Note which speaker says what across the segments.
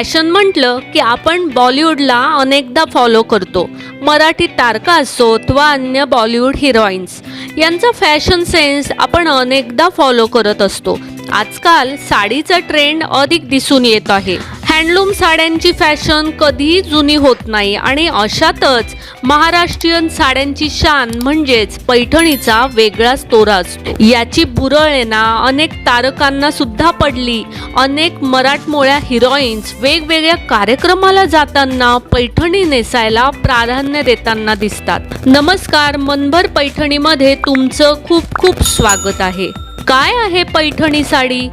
Speaker 1: Fashion म्हटलं की आपण बॉलिवूडला अनेकदा फॉलो करतो. मराठी तारका असोत वा अन्य बॉलिवूड हिरोईन्स यांचा फॅशन सेन्स आपण अनेकदा फॉलो करत असतो. आजकाल साडीचा ट्रेंड अधिक दिसून येत आहे. हँडलूम साड्यांची फॅशन कधीही जुनी होत नाही आणि अशातच महाराष्ट्रीयन साड्यांची शान म्हणजेच पैठणीचा वेगळाच तोरा असतो. याची बुरळेना अनेक तारकांना सुद्धा पडली. अनेक मराठमोळ्या हिरोईन्स वेगवेगळ्या कार्यक्रमाला जाताना पैठणी नेसायला प्राधान्य देताना दिसतात. नमस्कार मनभर पैठणीमध्ये तुमचं खूप खूप स्वागत आहे. काय आहे पैठणी साडी?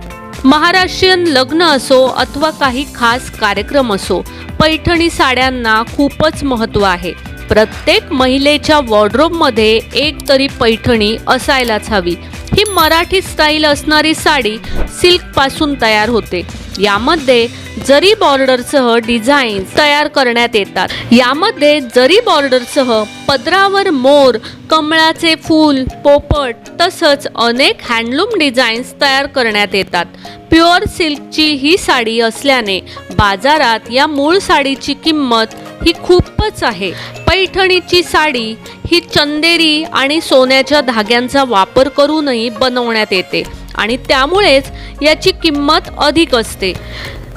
Speaker 1: महाराष्ट्रीयन लग्न असो अथवा काही खास कार्यक्रम असो पैठणी साड्यांना खूपच महत्त्व आहे. प्रत्येक महिलेच्या वॉर्ड्रोबमध्ये एक तरी पैठणी असायलाच हवी. ही मराठी स्टाईल असणारी साडी सिल्कपासून तयार होते. यामध्ये जरी बॉर्डरसह डिझाईन तयार करण्यात येतात यामध्ये जरी बॉर्डरसह पदरावर मोर कमळाचे फूल पोपट तसंच अनेक हँडलूम डिझाईन्स तयार करण्यात येतात. प्युअर सिल्कची ही साडी असल्याने बाजारात या मूळ साडीची किंमत ही खूपच आहे. पैठणीची साडी ही चंदेरी आणि सोन्याच्या धाग्यांचा वापर करूनही बनवण्यात येते आणि त्यामुळेच याची किंमत अधिक असते.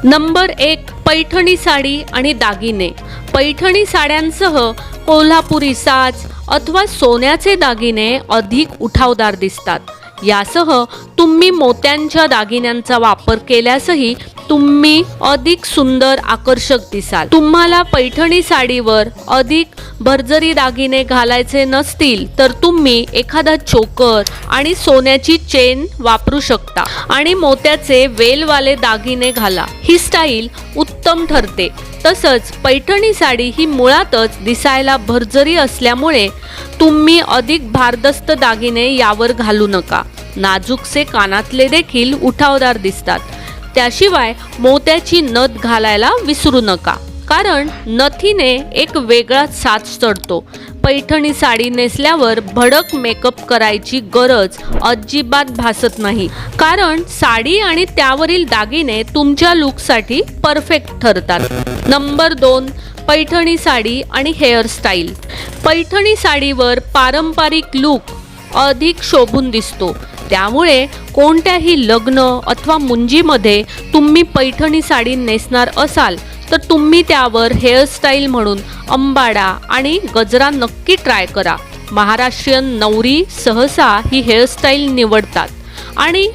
Speaker 1: नंबर एक पैठणी साडी आणि दागिने. पैठणी साड्यांसह कोल्हापुरी साज अथवा सोन्याचे दागिने अधिक उठावदार दिसतात. यासह तुम्ही मोत्यांच्या दागिन्यांचा वापर केल्यासही तुम्ही अधिक सुंदर आकर्षक दिसाल. तुम्हाला पैठणी साडीवर अधिक भरजरी दागिने घालायचे नसतील तर तुम्ही एखादा चोकर आणि सोन्याची चेन वापरू शकता आणि मोत्याचे वेलवाले दागिने घाला. ही स्टाईल उत्तम ठरते. तसंच पैठणी साडी ही मुळातच दिसायला भरजरी असल्यामुळे तुम्ही अधिक भारदस्त दागिने यावर घालू नका. नाजूकसे कानातले देखील उठावदार दिसतात. त्याशिवाय मोत्याची नथ घालायला विसरू नका. कारण नथीने एक वेगळाच साथ चढतो. पैठणी साडी नेसल्यावर भडक मेकअप करायची गरज अजिबात भासत नाही. कारण साडी आणि त्यावरील दागिने तुमच्या लुकसाठी परफेक्ट ठरतात. नंबर दोन पैठणी साडी आणि हेअरस्टाईल. पैठणी साडीवर पारंपरिक लुक अधिक शोभून दिसतो. त्यामुळे कोणत्याही लग्न अथवा मुंजीमध्ये तुम्ही पैठणी साडी नेसणार असाल तर तुम्ही त्यावर हेअरस्टाईल म्हणून अंबाडा आणि गजरा नक्की ट्राय करा. महाराष्ट्रीयन नवरी सहसा ही हेअरस्टाईल निवडतात आणि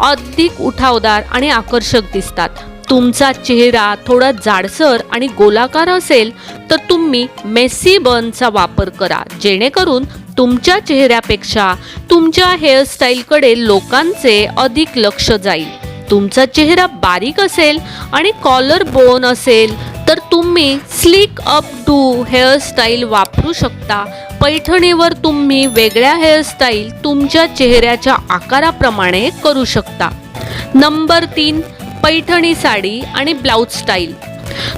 Speaker 1: अधिक उठावदार आणि आकर्षक दिसतात. तुमचा चेहरा थोडा जाडसर आणि गोलाकार असेल तर तुम्ही मेसी बनचा वापर करा. जेणेकरून तुमच्या चेहऱ्यापेक्षा तुमच्या हेअरस्टाईलकडे लोकांचे अधिक लक्ष जाईल. तुमचा चेहरा बारीक असेल आणि कॉलर बोन असेल तर तुम्ही स्लिक अप टू हेअरस्टाईल वापरू शकता. पैठणीवर तुम्ही वेगळ्या हेअरस्टाईल तुमच्या चेहऱ्याच्या आकाराप्रमाणे करू शकता. नंबर तीन पैठणी साडी आणि ब्लाऊज स्टाईल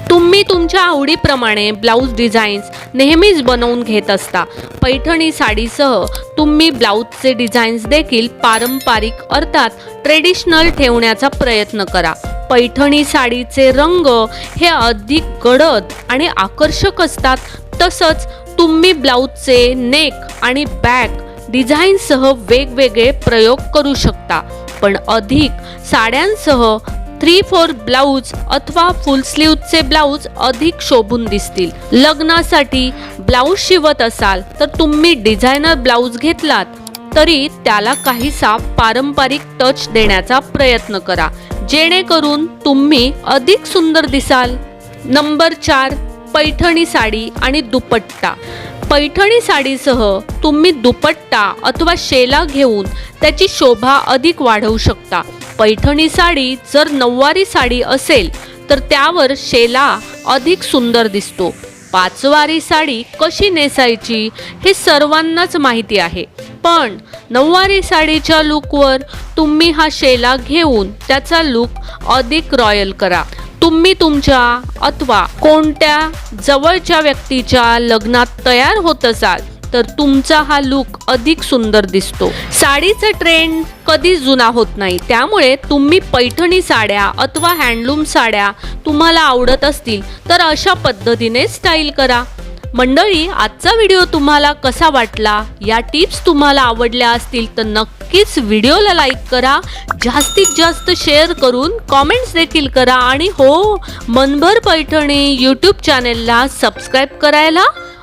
Speaker 1: तुम्ही तुमच्या आवडीप्रमाणे ब्लाऊज डिझाईन्स नेहमीच बनवून घेत असता. पैठणी साडीसह तुम्ही ब्लाऊजचे डिझाईन्स देखील पारंपरिक अर्थात ट्रेडिशनल ठेवण्याचा प्रयत्न करा. पैठणी साडीचे रंग हे अधिक गडद आणि आकर्षक असतात. तसंच तुम्ही ब्लाऊजचे नेक आणि बॅक डिझाईनसह वेगवेगळे प्रयोग करू शकता. पण अधिक साड्यांसह थ्री फोर ब्लाऊज अथवा फुल स्लीवचे ब्लाऊज अधिक शोभून दिसतील. लग्नासाठी ब्लाऊज शिवत असाल तर तुम्ही डिझायनर ब्लाऊज घेतलात तरी त्याला काहीसा पारंपरिक टच देण्याचा प्रयत्न करा. जेणेकरून तुम्ही अधिक सुंदर दिसाल. नंबर चार पैठणी साडी आणि दुपट्टा. पैठणी साडीसह तुम्ही दुपट्टा अथवा शेला घेऊन त्याची शोभा अधिक वाढवू शकता. पैठणी साडी जर नऊवारी साडी असेल तर त्यावर शेला अधिक सुंदर दिसतो. पाचवारी साडी कशी नेसायची हे सर्वांनाच माहिती आहे. पण नऊवारी साडीच्या लुकवर तुम्ही हा शेला घेऊन त्याचा लुक अधिक रॉयल करा. तुम्ही तुमच्या अथवा कोणत्या जवळच्या व्यक्तीच्या लग्नात तयार होत असाल तर तुमचा हा लुक अधिक सुंदर दिसतो. साडीचा ट्रेंड कधीच जुना होत नाही. त्यामुळे तुम्ही पैठणी साड्या अथवा हँडलूम साड्या तुम्हाला आवडत असतील तर अशा पद्धतीने स्टाईल करा. मंडळी आजचा व्हिडिओ तुम्हाला कसा वाटला? या टिप्स तुम्हाला आवडल्या असतील तर नक्कीच व्हिडिओला लाईक करा. जास्तीत जास्त शेअर करून कॉमेंट्स देखील करा आणि हो मनभर पैठणी यूट्यूब चॅनेलला सबस्क्राईब करायला